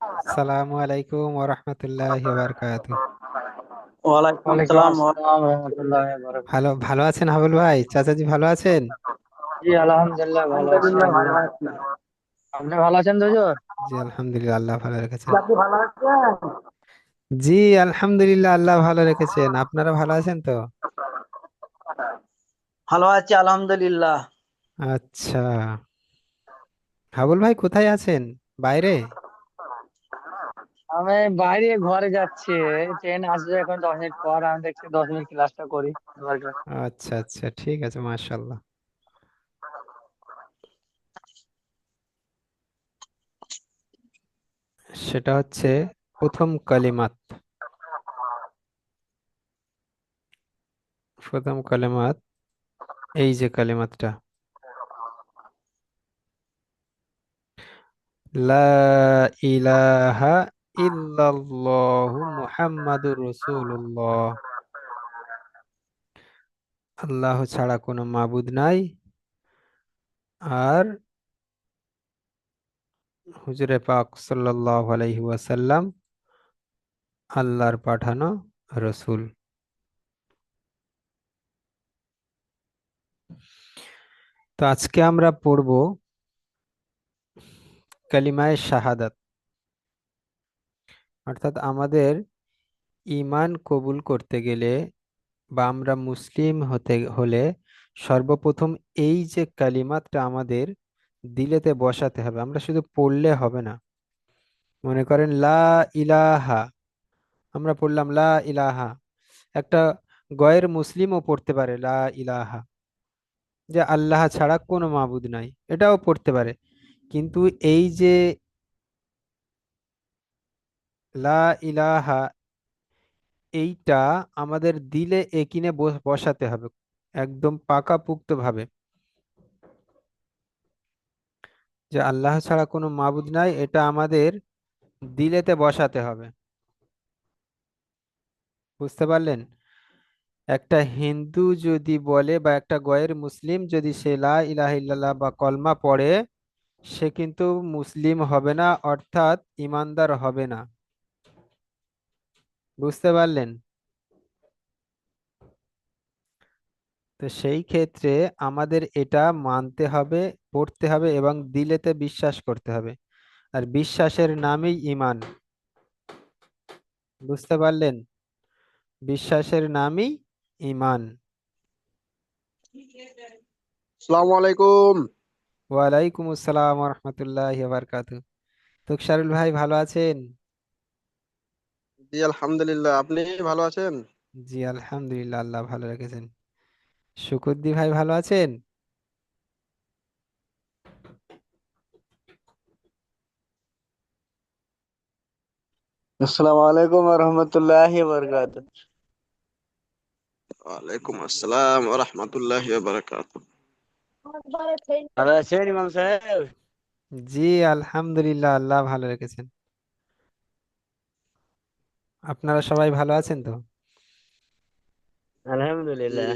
আসসালামু আলাইকুম ওরহমতুল্লাহি বারাকাতু ওয়ালাইকুম ওয়ালাইকুম আসসালাম আসসালাম রহমতুল্লাহ ভালো ভালো আছেন হাবুল ভাই? চাচাজি ভালো আছেন? জি আলহামদুলিল্লাহ ভালো আছি। আপনি ভালো আছেন জি আলহামদুলিল্লাহ আল্লাহ ভালো রেখেছেন। আপনি ভালো আছেন? জি আলহামদুলিল্লাহ আল্লাহ ভালো রেখেছেন। আপনারা ভালো আছেন তো? ভালো আছি আলহামদুলিল্লাহ। আচ্ছা। হাবুল ভাই কোথায় আছেন? বাইরে? আমি বাইরে ঘরে যাচ্ছি ট্রেন আসবে এখন দশ মিনিট পর, আমি দেখছি দশ মিনিট ক্লাসটা করি। আচ্ছা আচ্ছা ঠিক আছে, মাশাআল্লাহ। সেটা হচ্ছে প্রথম কালিমাত। প্রথম কালিমাত, এই যে কালিমাতটা। লা ইলাহা আল্লাহ ছাড়া কোনো মাবুদ নাই। আর হুজুরে পাক ওয়াসাল্লাম আল্লাহর পাঠানো রসুল। তো আজকে আমরা পড়ব কালিমায় শাহাদাত। অর্থাৎ আমাদের ঈমান কবুল করতে গেলে বা আমরা মুসলিম হতে, হলে সর্বপ্রথম এই যে কালিমাতটা আমাদের দিলেতে বসাতে হবে, আমরা শুধু পড়লে হবে না। মনে করেন, লা ইলাহা, আমরা পড়লাম লা ইলাহা। একটা গয়ের মুসলিমও পড়তে পারে লা ইলাহা। যে আল্লাহ ছাড়া কোনো মাবুদ নাই, এটাও পড়তে পারে। কিন্তু এই যে লা ইলাহা, এইটা আমাদের দিলে একিনে বসাতে হবে, একদম পাকাপোক্ত ভাবে যে আল্লাহ ছাড়া কোনো মাবুদ নাই, এটা আমাদের দিলেতে বসাতে হবে। বুঝতে পারলেন? একটা হিন্দু যদি বলে বা একটা গয়ের মুসলিম যদি সে লা ইলাহা ইল্লাল্লাহ বা কলমা পড়ে, সে কিন্তু মুসলিম হবে না, অর্থাৎ ইমানদার হবে না। বুঝতে পারলেন? তো সেই ক্ষেত্রে আমাদের এটা মানতে হবে পড়তে হবে এবং দিলেতে বিশ্বাস করতে হবে। আর বিশ্বাসের নামই ইমান। বুঝতে পারলেন? বিশ্বাসের নামই আসসালামু আলাইকুম। ওয়ালাইকুম আসসালাম রহমতুল্লাহ বারকাতু তুকসারুল ভাই ভালো আছেন? জি আলহামদুলিল্লাহ। আপনি ভালো আছেন? জি আলহামদুলিল্লাহ আল্লাহ ভালো রেখেছেন। শুকুদ্দি ভাই ভালো আছেন? আসসালামু আলাইকুম রহমতুল্লাহি বরকাত ওয়ালাইকুম আসসালাম ওয়া রাহমাতুল্লাহি ওয়া বারাকাতুহু ভালো আছেন ইমাম সাহেব? জি আলহামদুলিল্লাহ আল্লাহ ভালো রেখেছেন। আপনারা সবাই ভালো আছেন তো? আলহামদুলিল্লাহ।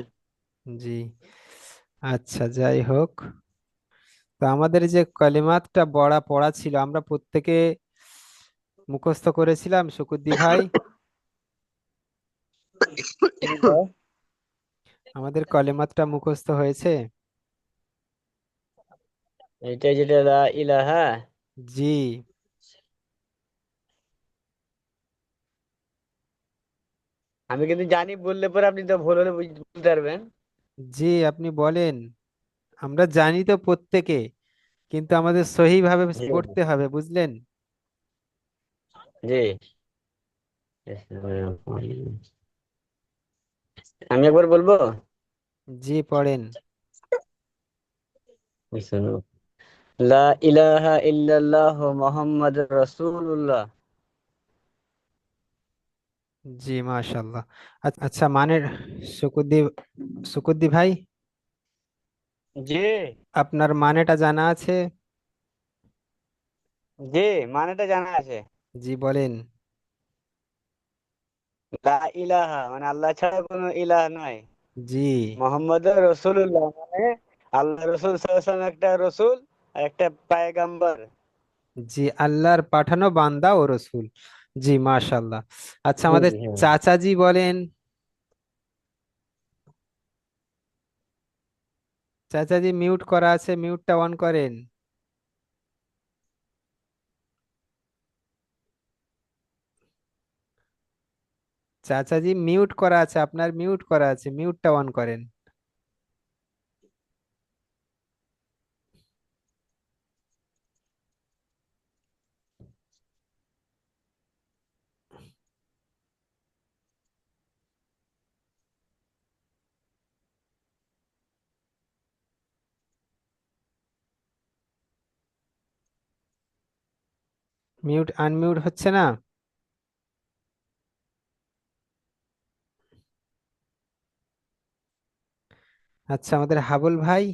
জি। আচ্ছা যাই হোক। তো আমাদের যে কালিমাতটা বড়া পড়া ছিল আমরা প্রত্যেকে মুখস্থ করেছিলাম শুকুদ্দি ভাই? আমাদের কলেমাতটা মুখস্থ হয়েছে? এটা যেটা লা ইলাহা। জি। আমি কিন্তু জানি বললে পরে আপনি তো ভুল হলে বুঝ- বুঝতে পারবেন। জি আপনি বলেন। আমরা জানি তো প্রত্যেকে কিন্তু আমাদের সহিভাবে জি পড়তে হবে বুঝলেন? জি। আমি একবার বলব? জি পড়েন। লা ইলাহা ইল্লাল্লাহ মুহাম্মাদুর রাসূলুল্লাহ। জি মাশাল্লাহ আচ্ছা আচ্ছা মানে শুকুদ্দি শুকুদ্দি ভাই? জি। আপনার মানেটা জানা আছে? জি মানেটা জানা আছে। জি বলেন। লা ইলাহা মানে আল্লাহ ছাড়া কোনো ইলাহ নয় জি। মোহাম্মদ রসুল্লাহ মানে আল্লাহ রসুল একটা রসুল আর একটা পায়গাম্বার। জি আল্লাহর পাঠানো বান্দা ও রসুল। জি মাশাল্লাহ। আচ্ছা আমাদের জি হ্যাঁ। চাচাজি বলেন। চাচাজি মিউট করা আছে মিউটটা অন করেন। চাচাজি মিউট করা আছে আপনার মিউট করা আছে মিউটটা অন করেন। মিউট আনমিউট হচ্ছে না? আচ্ছা আমাদের হাবুল ভাই?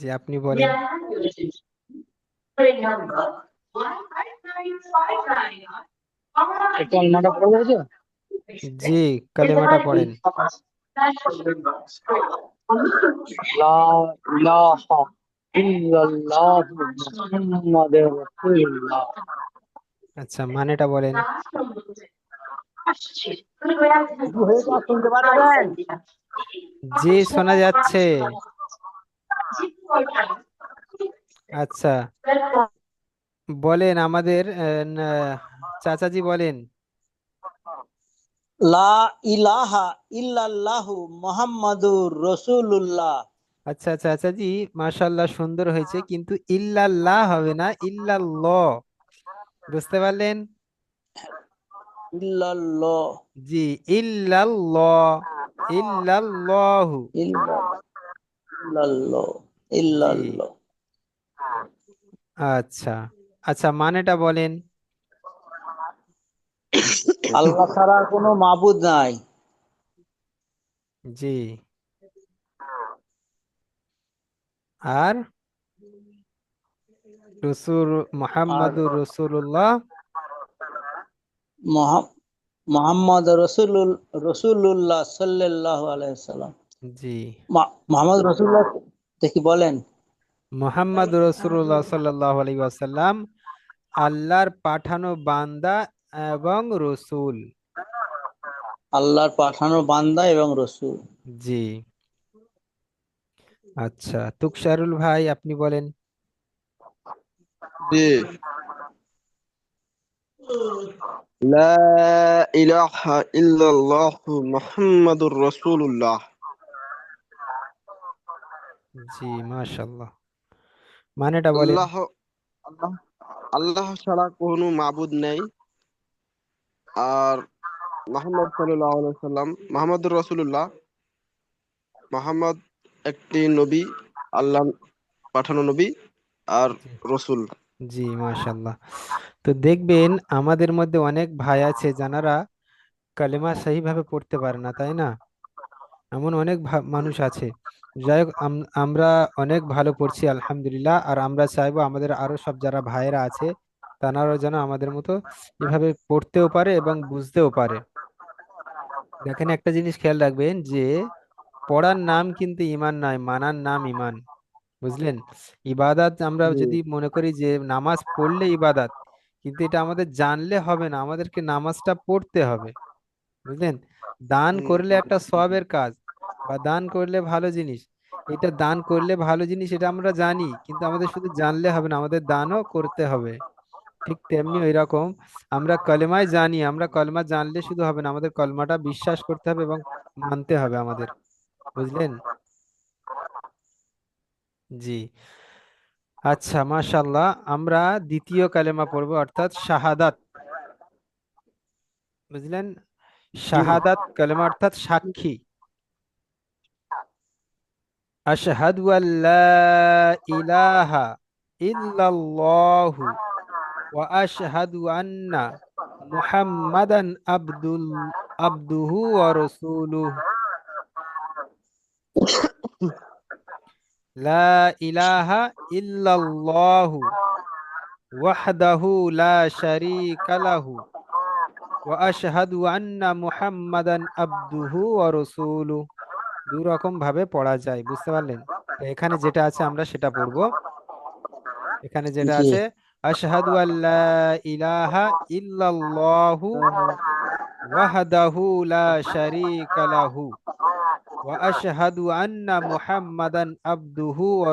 জি আপনি বলেন। জি কালেমাটা পড়েন লা ইলাহা ইল্লাল্লাহু মুহাম্মাদুর রাসূলুল্লাহ। আচ্ছা মানেটা বলেন। শুনতে জি শোনা যাচ্ছে। আচ্ছা। বলেন আমাদের আহ, চাচাজি বলেন। লা ইলাহা ইল্লাল্লাহু মুহাম্মাদুর রাসূলুল্লাহ। আচ্ছা চাচাজি মাশাল্লাহ সুন্দর হয়েছে। কিন্তু ইল্লাল্লাহ হবে না ইল্লাল্লাহ বুঝতে পারলেন? ইল্লাল্লাহ জি ইল্লাল্লাহ। ইল্লাল্লাহু ইল্লাল্লাহ ইল্লাল্লাহ আচ্ছা আচ্ছা মানেটা বলেন। আল্লাহ ছাড়া কোনো মাবুদ নাই। জি। আর রসুল মোহাম্মদুর রসুল্লাহ মোহাম্মদ রসুলুল রসুল্লাহ সাল্লাল্লাহু আলাইহি জি। মোহাম্মদ রসুল্লাহ দেখি বলেন। মোহাম্মদ রসুল্লাহ সাল্লাহ আলাইহি ওয়াসাল্লাম আল্লাহর পাঠানো বান্দা এবং রসুল। আল্লাহর পাঠানো বান্দা এবং রসুল। জি। আচ্ছা তুকসারুল ভাই আপনি বলেন। জি। লা ইলাহা ইল্লাল্লাহ মুহাম্মাদুর রাসূলুল্লাহ। জি মাশাল্লাহ মানেটা বলেন। আল্লাহ আল্লাহ আল্লাহ ছাড়া কোনো মাবুদ নেই। আর মোহাম্মদ সাল্লাল্লাহু আলাইহি সাল্লাম মোহাম্মদুর রাসূলুল্লাহ। মোহাম্মদ একটি নবী, আল্লাহ পাঠানো নবী আর রসুল। জি মাশাল্লাহ তো দেখবেন আমাদের মধ্যে অনেক ভাই আছে যারা কালেমা সহিভাবে পড়তে পারে না, তাই না? এমন অনেক মানুষ আছে। যাই হোক আম- আমরা অনেক ভালো পড়ছি, আলহামদুলিল্লাহ। আর আমরা চাইব আমাদের আরও সব যারা ভাইয়েরা আছে তারাও যেন আমাদের মতো এভাবে পড়তেও পারে এবং বুঝতেও পারে। দেখেন একটা জিনিস খেয়াল রাখবেন যে পড়ার নাম কিন্তু ইমান নয় মানার নাম ইমান বুঝলেন? ইবাদাত আমরা যদি মনে করি যে নামাজ পড়লে ইবাদাত কিন্তু এটা আমাদের জানলে হবে না আমাদেরকে নামাজটা পড়তে হবে। বুঝলেন? দান করলে একটা সবের কাজ বা দান করলে ভালো জিনিস। এটা দান করলে ভালো জিনিস এটা আমরা জানি কিন্তু আমাদের শুধু জানলে হবে না আমাদের দানও করতে হবে। ঠিক তেমনি ওই রকম আমরা কলেমায় জানি আমরা কলমা জানলে শুধু হবে না আমাদের কলমাটা বিশ্বাস করতে হবে এবং মানতে হবে আমাদের। বুঝলেন? জি। আচ্ছা মাশাল্লাহ আমরা দ্বিতীয় কালেমা পড়ব, অর্থাৎ শাহাদাত। বুঝলেন? শাহাদাত কালেমা অর্থাৎ সাক্ষী। আশহাদু ইলাহা ইল্লাল্লাহু ওয়া আশহাদু আন্না মুহাম্মাদান আবদুল, আবদুহু ওয়া রাসূলুহু। লা ইলাহা ইল্লাল্লাহু ওয়াহদাহু লা শারীকা লাহু ওয়া আশহাদু আন্না মুহাম্মাদান আবদুহু ওয়া রাসূলুহু দুই রকম ভাবে পড়া যায় বুঝতে পারলেন? এখানে যেটা আছে আমরা সেটা পড়ব। এখানে যেটা আছে আশহাদু আল্লা ইলাহা ইল্লাল্লাহু ওয়াহদাহু লা শারীকা লাহু। আশহাদু আন্না মুহাম্মাদান আবদুহু ওয়া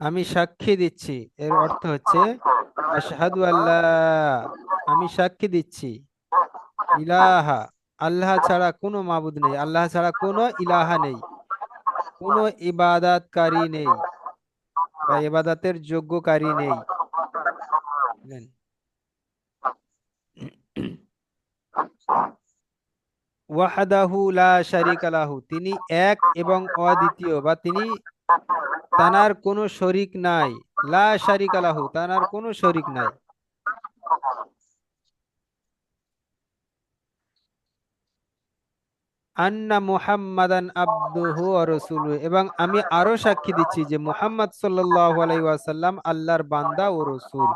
আমি সাক্ষী দিচ্ছি, এর অর্থ হচ্ছে আশহাদু আল্লাহ আমি সাক্ষী দিচ্ছি। ইলাহা, আল্লাহ ছাড়া কোনো মাবুদ নেই, আল্লাহ ছাড়া কোনো ইলাহা নেই, কোনো ইবাদতকারী নেই বা ইবাদতের যোগ্যকারী নেই। ওয়াহাদাহু লা শারিকা লাহু, তিনি এক এবং অদ্বিতীয় বা তিনি তানার শরিক নাই। লা শারিকা লাহু, তানার শরিক নাই। আন্না মুহাম্মাদান আবদুহু ওয়া রাসূলুহু, এবং আমি আরও সাক্ষী দিচ্ছি যে মুহাম্মদ সাল্লাল্লাহু আলাইহি ওয়াসাল্লাম আল্লাহর বান্দা ও রাসূল।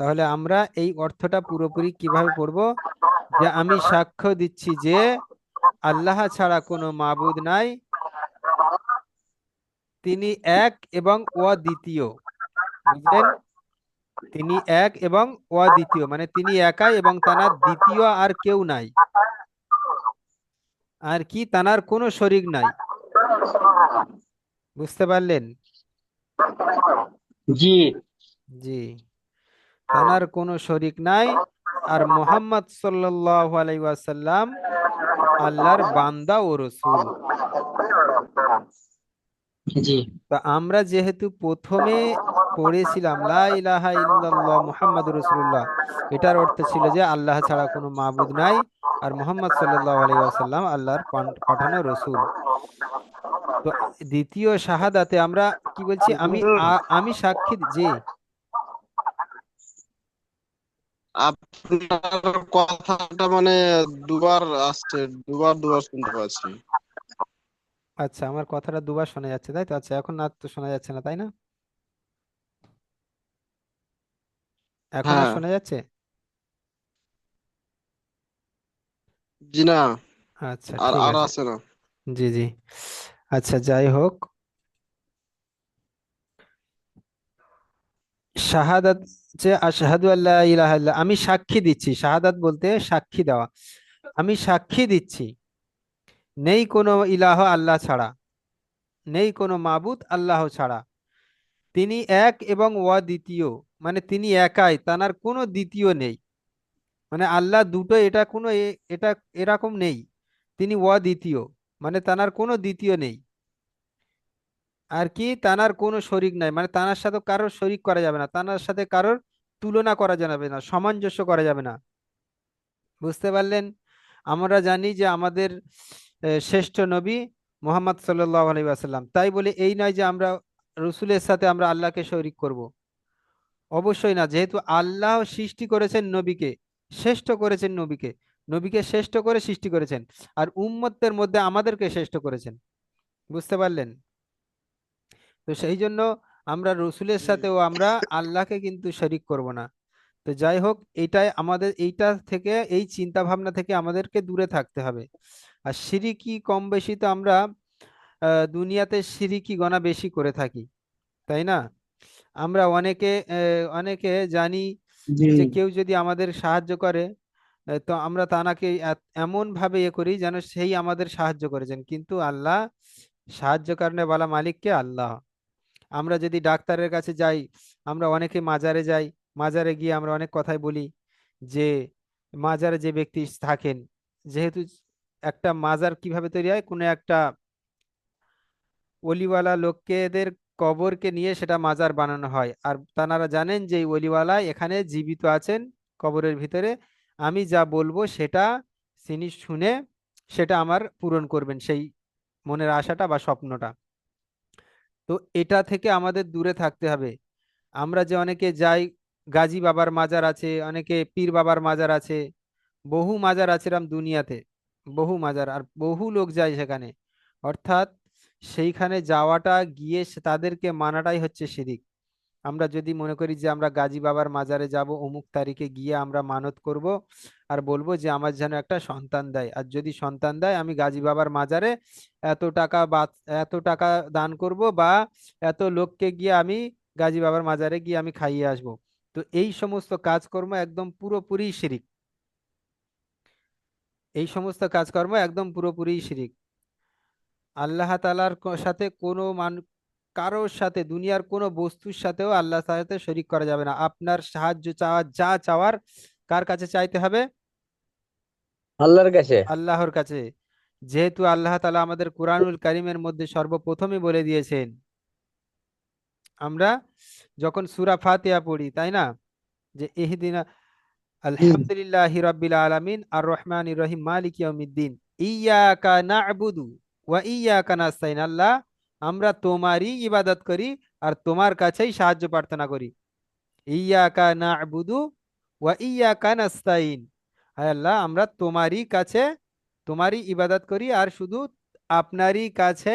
তাহলে আমরা এই অর্থটা পুরোপুরি কীভাবে পড়ব? যে আমি সাক্ষ্য দিচ্ছি যে আল্লাহ ছাড়া কোনো মাবুদ নাই। তিনি এক এবং অদ্বিতীয়। বুঝলেন? তিনি এক এবং অদ্বিতীয় মানে তিনি একাই এবং তানার দ্বিতীয় আর কেউ নাই। আর কি? তানার কোনো শরিক নাই। বুঝতে পারলেন? জি। জি। তানার কোনো শরিক নাই। আর মোহাম্মদ সাল্লাল্লাহু আলাইহি ওয়াসাল্লাম আল্লাহর বান্দা ও রসুল। তা আমরা যেহেতু প্রথমে পড়েছিলাম লা ইলাহা ইল্লাল্লাহ মুহাম্মাদুর রাসূলুল্লাহ এটার অর্থ ছিল যে আল্লাহ ছাড়া কোনো মাবুদ নাই আর মোহাম্মদ সাল্লাল্লাহু আলাইহি ওয়াসাল্লাম আল্লাহর পাঠানো রসুল। তো দ্বিতীয় শাহাদাতে আমরা কি বলছি আমি আমি সাক্ষী দি- জি আপনার কথাটা মানে দুবার আসছে দুবার দুবার শুনতে পাচ্ছি। আচ্ছা আমার কথাটা দুবার শোনা যাচ্ছে তাই তো? আচ্ছা এখন আর তো শোনা যাচ্ছে না তাই না? এখন আর হ্যাঁ। শোনা যাচ্ছে? জি না। আচ্ছা আর ঠিক আর আছে। আসে না। জি জি। আচ্ছা যাই হোক। শাহাদাত যে আল্লাহ ইলাহা আমি সাক্ষী দিচ্ছি। শাহাদাত বলতে সাক্ষী দেওয়া। আমি সাক্ষী দিচ্ছি। নেই কোনো ইলাহ আল্লাহ ছাড়া। নেই কোনো মাবুদ আল্লাহ ছাড়া। তিনি এক এবং অদ্বিতীয়। মানে তিনি একাই, তানার কোনো দ্বিতীয় নেই। মানে আল্লাহ দুটো, এটা কোনো এটা এরকম নেই। তিনি অদ্বিতীয়। মানে তানার কোনো দ্বিতীয় নেই। আর কি তানার কোনো শরিক নাই। মানে তানার সাথে কারোর শরিক করা যাবে না। তানার সাথে কারোর তুলনা করা যাবে না, সামঞ্জস্য করা যাবে না। বুঝতে পারলেন? আমরা জানি যে আমাদের শ্রেষ্ঠ নবী মোহাম্মদ সাল্লাল্লাহু আলাইহি ওয়াসাল্লাম। তাই বলে এই নয় যে আমরা রসুলের সাথে আমরা আল্লাহকে শরিক করব। অবশ্যই না। যেহেতু আল্লাহ সৃষ্টি করেছেন নবীকে, শ্রেষ্ঠ করেছেন নবীকে নবীকে শ্রেষ্ঠ করে সৃষ্টি করেছেন। আর উম্মতের মধ্যে আমাদেরকে শ্রেষ্ঠ করেছেন। বুঝতে পারলেন? তো সেই জন্য আমরা রসুলের সাথেও আমরা আল্লাহকে কিন্তু শরিক করব না। তো যাই হোক এটাই আমাদের এইটা থেকে এই চিন্তা ভাবনা থেকে আমাদেরকে দূরে থাকতে হবে। আর সিরিকি কম বেশি তো আমরা দুনিয়াতে সিরিকি গণা বেশি করে থাকি তাই না? আমরা অনেকে অনেকে জানি যে কেউ যদি আমাদের সাহায্য করে তো আমরা তানাকে এমন ভাবে ইয়ে করি যেন সেই আমাদের সাহায্য করেছেন কিন্তু আল্লাহ সাহায্য কারণে বলা মালিককে আল্লাহ। আমরা যদি ডাক্তারের কাছে যাই, আমরা অনেকে মাজারে যাই, মাজারে গিয়ে আমরা অনেক কথাই বলি যে, মাজারে যে ব্যক্তি থাকেন, যেহেতু একটা মাজার কীভাবে তৈরি হয়? কোনো একটা অলিওয়ালা লোকেদের কবরকে নিয়ে সেটা মাজার বানানো হয়। আর তানারা জানেন যে অলিওয়ালা এখানে জীবিত আছেন কবরের ভিতরে। আমি যা বলব সেটা তিনি শুনে, সেটা আমার পূরণ করবেন সেই মনের আশাটা বা স্বপ্নটা। তো এটা থেকে আমাদের দূরে থাকতে হবে। আমরা যে অনেকে যাই, গাজী বাবার মাজার আছে, অনেকে পীর বাবার মাজার আছে, বহু মাজার আছে এরম দুনিয়াতে, বহু মাজার, আর বহু লোক যায় সেখানে। অর্থাৎ সেইখানে যাওয়াটা, গিয়ে তাদেরকে মানাটাই হচ্ছে শিরিক আমরা যদি মনে করি যে আমরা গাজী বাবার মাজারে যাব, অমুক তারিখে গিয়ে আমরা মানত করব আর বলব যে আমার যেন একটা সন্তান দেয়। আর যদি সন্তান দেয়, আমি গাজী বাবার মাজারে এত টাকা বা এত টাকা দান করব বা এত লোককে গিয়ে আমি গাজী বাবার মাজারে গিয়ে আমি খাইয়ে আসব। তো এই সমস্ত কাজকর্ম একদম পুরোপুরি শিরিক। এই সমস্ত কাজকর্ম একদম পুরোপুরি শিরিক। আল্লাহ তাআলার ক- সাথে কোনো মান কারোর সাথে দুনিয়ার কোনো বস্তুর সাথেও আল্লাহ সাথে শরিক করা যাবে না। আপনার সাহায্য চাওয়া যা চাওয়ার কার কাছে চাইতে হবে? আল্লাহর কাছে। আল্লাহর কাছে। যেহেতু আল্লাহ তাআলা আমাদের কুরআনুল কারীমের মধ্যে সর্বপ্রথমই বলে দিয়েছেন আমরা যখন সুরা ফাতিহা পড়ি তাই না? যে ইহদিনা আলহামদুলিল্লাহি রাব্বিল আলামিন আর রহমান রহিম মালিক ইয়াউমিদ্দিন ইয়াকা না'বুদু ওয়া ইয়া ইয়াকা নাস্তাইন। আল্লাহ আমরা তোমারই ইবাদত করি আর তোমার কাছেই সাহায্য প্রার্থনা করি। ইয়াকা না'বুদু ওয়া ইয়াকা নাস্তাইন হায় আল্লাহ, আমরা তোমারই কাছে, তোমারই ইবাদত করি আর শুধু আপনারই কাছে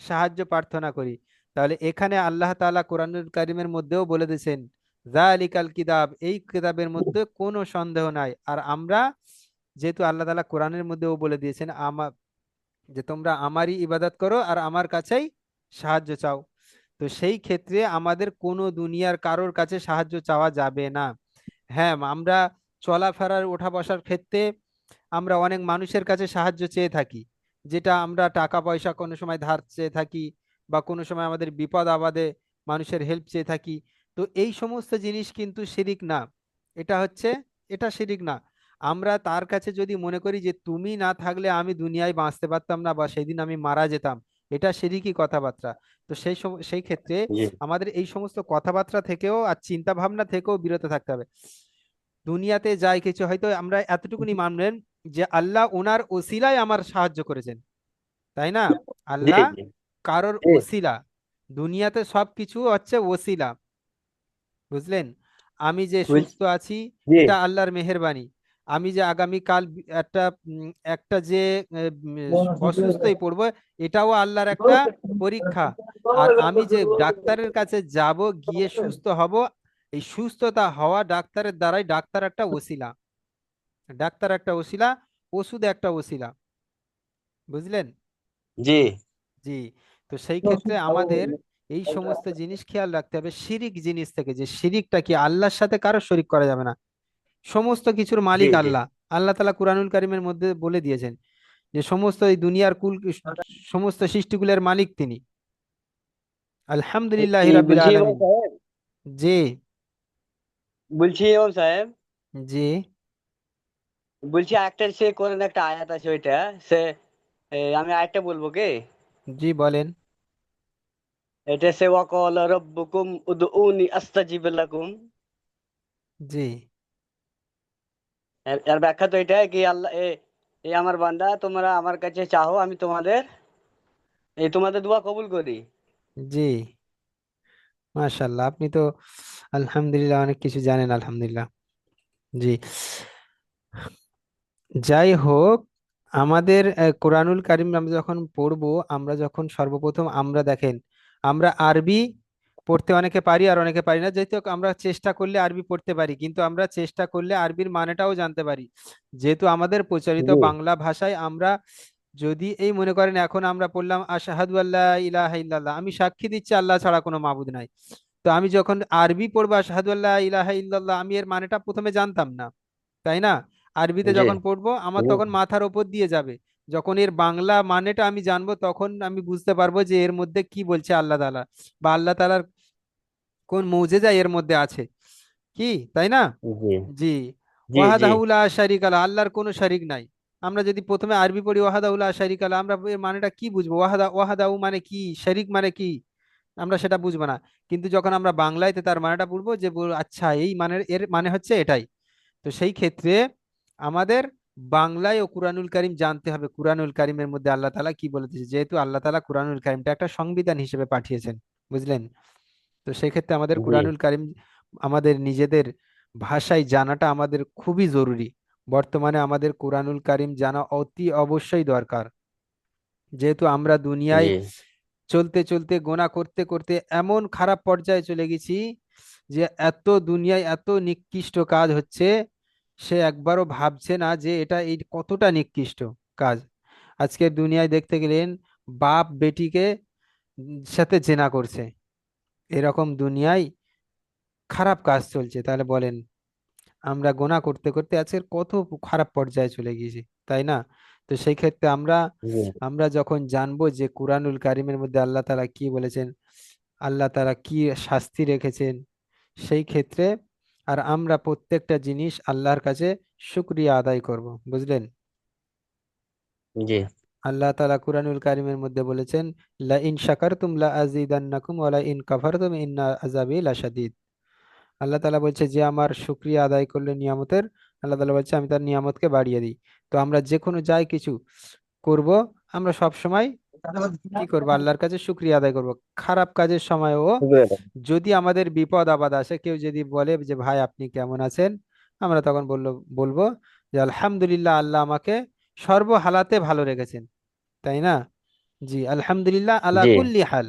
সাহায্য প্রার্থনা করি। তাহলে এখানে আল্লাহ তাআলা কোরআনুল কারীমের মধ্যেও বলে দিয়েছেন জালিকাল কিতাব এই কিতাবের মধ্যে কোনো সন্দেহ নাই। আর আমরা যেহেতু আল্লাহ তাআলা কোরআনের মধ্যেও বলে দিয়েছেন আমার যে তোমরা আমারই ইবাদত করো আর আমার কাছেই সাহায্য চাও। তো সেই ক্ষেত্রে আমাদের কোনো দুনিয়ার কারোর কাছে সাহায্য চাওয়া যাবে না। হ্যাঁ আমরা চলাফেরার ওঠা বসার ক্ষেত্রে আমরা অনেক মানুষের কাছে সাহায্য চেয়ে থাকি, যেটা আমরা টাকা পয়সা কোনো সময় ধার চেয়ে থাকি বা কোনো সময় আমাদের বিপদ আপদে মানুষের হেল্প চেয়ে থাকি। তো এই সমস্ত জিনিস কিন্তু শিরিক না। এটা হচ্ছে, এটা শিরিক না। আমরা তার কাছে যদি মনে করি যে তুমি না থাকলে আমি দুনিয়ায় বাঁচতে পারতাম না বা সেদিন আমি মারা যেতাম। এটা শিরিকি কথাবার্তা। তো সেই সেই ক্ষেত্রে আমাদের এই সমস্ত কথাবার্তা থেকেও আর চিন্তা ভাবনা থেকেও বিরত থাকতে হবে। দুনিয়াতে যাই কিছু হয়তো আমরা এতটুকুনি মানলেন যে আল্লাহ ওনার ওসিলায় আমার সাহায্য করেছেন। তাই না? আল্লাহ কারোর ওসিলা। দুনিয়াতে সবকিছু হচ্ছে ওসিলা। বুঝলেন? আমি যে সুস্থ আছি এটা আল্লাহর মেহেরবানি। আমি যে আগামীকাল একটা একটা যে অসুস্থই পড়ব এটাও আল্লাহর একটা পরীক্ষা। আর আমি যে ডাক্তারের কাছে যাব গিয়ে সুস্থ হব এই সুস্থতা হওয়া ডাক্তারের দ্বারাই ডাক্তার একটা ওসিলা। ডাক্তার একটা ওসিলা ওষুধ একটা ওসিলা। বুঝলেন? জি। জি। তো সেই ক্ষেত্রে আমাদের এই সমস্ত জিনিস খেয়াল রাখতে হবে শিরিক জিনিস থেকে যে শিরিকটা কি আল্লাহর সাথে কারও শরিক করা যাবে না? সমস্ত কিছুর মালিক আল্লাহ। আল্লাহ তাআলা কুরআনুল কারীমের মধ্যে বলে দিয়েছেন যে সমস্ত এই দুনিয়ার কুল সমস্ত সৃষ্টিকুলের মালিক তিনি। আলহামদুলিল্লাহি রাব্বিল আলামিন। জি। বলছি ইমাম সাহেব? জি। বলছি একটা সে কোরআন একটা আয়াত আছে ওইটা। সে আমি আয়াতটা বলব কি? জি বলেন। এটা সে ওয়াকাল রব্বুকুম উদউনি আস্তাজিব লাকুম। জি। এর ব্যাখ্যা তো এটা কি আল্লাহ এই আমার বান্দা, তোমরা আমার কাছে চাহো আমি তোমাদের এই তোমাদের দোয়া কবুল করি। জি। মাশাআল্লাহ, আপনি তো আলহামদুলিল্লাহ অনেক কিছু জানেন, আলহামদুলিল্লাহ। জি। যাই হোক, আমাদের কোরআনুল কারিম আমরা যখন পড়ব, আমরা যখন সর্বপ্রথম আমরা দেখেন, আমরা আরবি পড়তে অনেকে পারি আর অনেকে পারি না। যেহেতু আমরা চেষ্টা করলে আরবি পড়তে পারি কিন্তু আমরা চেষ্টা করলে আরবির মানেটাও জানতে পারি। যেহেতু আমাদের প্রচলিত বাংলা ভাষায় আমরা যদি এই মনে করেন এখন আমরা পড়লাম আশহাদু আল্লাহ ইলাহা ইল্লাল্লাহ আমি সাক্ষী দিচ্ছি আল্লাহ ছাড়া কোনো মাবুদ নাই। তো আমি যখন আরবি পড়ব আশহাদু আল্লাহ ইলাহা ইল্লাল্লাহ আমি এর মানেটা প্রথমে জানতাম না। তাই না? আরবিতে যখন পড়ব আমার তখন মাথার ওপর দিয়ে যাবে। যখন এর বাংলা মানেটা আমি জানব তখন আমি বুঝতে পারব যে এর মধ্যে কি বলছে আল্লাহ তালা বা আল্লাহ তালার কোন মৌজেজা এর মধ্যে আছে। কি? তাই না? জি জি। জি। জি ওয়াহাদাহু লা শারিকা লা আল্লাহর কোনো শারিক নাই। আমরা যদি প্রথমে আরবি পড়ি ওয়াহাদাহু লা শারিকা লা আমরা এর মানেটা কি বুঝব? ওয়াহাদা ওয়াহাদাহু মানে কি? শারিক মানে কি? আমরা সেটা বুঝব না। কিন্তু যখন আমরা বাংলাতে তার মানেটা পড়ব যে আচ্ছা এই মানে এর মানে হচ্ছে এটাই। তো সেই ক্ষেত্রে আমাদের বাংলায় ও কুরআনুল কারীম জানতে হবে। কুরআনুল কারীমের মধ্যে আল্লাহ তাআলা কি বলেছে? যেহেতু আল্লাহ তাআলা কুরআনুল কারীমটা একটা সংবিধান হিসেবে পাঠিয়েছেন বুঝলেন? তো সেক্ষেত্রে আমাদের কুরআনুল কারীম আমাদের নিজেদের ভাষায় জানাটা আমাদের খুবই জরুরি। বর্তমানে আমাদের কুরআনুল কারীম জানা অতি অবশ্যই দরকার। যেহেতু আমরা দুনিয়ায় চলতে চলতে গোনা করতে করতে এমন খারাপ পর্যায়ে চলে গেছি যে এত দুনিয়ায় এত নিকৃষ্ট কাজ হচ্ছে সে একবারও ভাবছে না যে এটা এই কতটা নিকৃষ্ট কাজ। আজকের দুনিয়ায় দেখতে গেলেন বাপ বেটিকে সাথে জেনা করছে। এরকম দুনিয়ায় খারাপ কাজ চলছে। তাহলে বলেন আমরা গোনা করতে করতে আজকের কত খারাপ পর্যায়ে চলে গিয়েছি তাই না? তো সেই ক্ষেত্রে আমরা আমরা যখন জানব যে কুরআনুল কারিমের মধ্যে আল্লাহ তাআলা কি বলেছেন আল্লাহ তাআলা কি শাস্তি রেখেছেন সেই ক্ষেত্রে আর আমরা প্রত্যেকটা জিনিস আল্লাহর কাছে শুকরিয়া আদায় করব বুঝলেন? জি। আল্লাহ তাআলা কুরআনুল কারিমের মধ্যে বলেছেন লা ইন শাকারতুম লা আযীদান্নাকুম ওয়া লা ইন কাফারতুম ইন্না আযাবি লাশাদীদ। আল্লাহ তাআলা বলছে যে আমার শুকরিয়া আদায় করলে নিয়ামতের আল্লাহ তাআলা বলছে আমি তার নিয়ামতকে বাড়িয়ে দিই। তো আমরা যে কোনো যাই কিছু করব আমরা সব সময় কি করব? আল্লাহর কাছে শুকরিয়া আদায় করব। খারাপ কাজের সময়ও যদি আমাদের বিপদ আপদ আসে কেউ যদি বলে যে ভাই আপনি কেমন আছেন? আমরা তখন বলল বলব যে আলহামদুলিল্লাহ আল্লাহ আমাকে সর্ব হালাতে ভালো রেখেছেন। তাই না? জি আলহামদুলিল্লাহ আলা জি। কুল্লি হাল।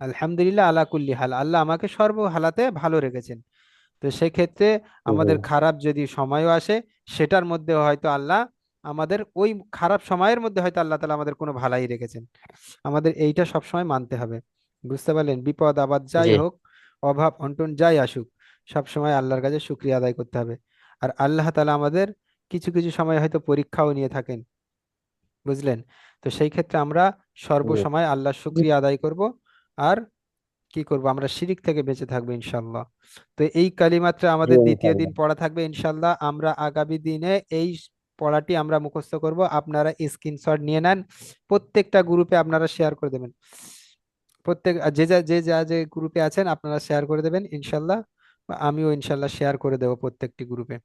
আলহামদুলিল্লাহ আলা কুল্লি হাল। আল্লাহ আমাকে সর্ব হালাতে ভালো রেখেছেন। তো সেক্ষেত্রে আমাদের খারাপ যদি সময়ও আসে সেটার মধ্যে হয়তো আল্লাহ আমাদের ওই খারাপ সময়ের মধ্যে হয়তো আল্লাহ তালা আমাদের কোনো ভালাই রেখেছেন। আমাদের এইটা সবসময় মানতে হবে। বুঝতে পারলেন? বিপদ আপদ যাই হোক অভাব অনটন যাই আসুক সব সময় আল্লাহর কাছে শুকরিয়া আদায় করতে হবে। আর আল্লাহ তালা আমাদের কিছু কিছু সময় হয়তো পরীক্ষাও নিয়ে থাকেন। বুঝলেন? তো সেই ক্ষেত্রে আমরা সর্বসময় আল্লাহর শুকরিয়া আদায় করব আর কি করব? আমরা শিরিক থেকে বেঁচে থাকব ইনশাল্লাহ তো এই কালিমাত্রা আমাদের দ্বিতীয় দিন পড়া থাকবে ইনশাল্লাহ আমরা আগামী দিনে এই পড়াটি আমরা মুখস্থ করব। আপনারা স্ক্রিনশট নিয়ে নেন। প্রত্যেকটা গ্রুপে আপনারা শেয়ার করে দেবেন। প্রত্যেক, যে যা যে যা, যে গ্রুপে আছেন আপনারা শেয়ার করে দেবেন, ইনশাল্লাহ। আমিও ইনশাল্লাহ শেয়ার করে দেবো প্রত্যেকটি গ্রুপে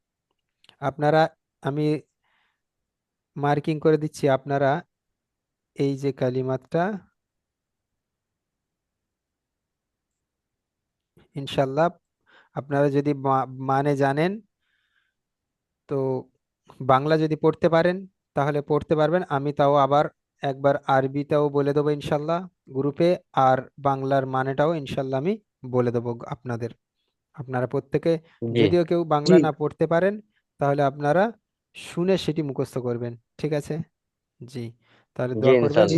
আপনারা, আমি মার্কিং করে দিচ্ছি, আপনারা এই যে কালিমাতটা, ইনশাল্লাহ, আপনারা যদি মানে জানেন, তো বাংলা যদি পড়তে পারেন তাহলে পড়তে পারবেন। আমি তাও আবার একবার আরবিটাও বলে দেবো ইনশাল্লাহ গ্রুপে আর বাংলার মানেটাও ইনশাল্লাহ আমি বলে দেবো আপনাদের। আপনারা প্রত্যেকে যদিও কেউ বাংলা না পড়তে পারেন তাহলে আপনারা শুনে সেটি মুখস্থ করবেন। ঠিক আছে? জি। তাহলে দোয়া করবেন।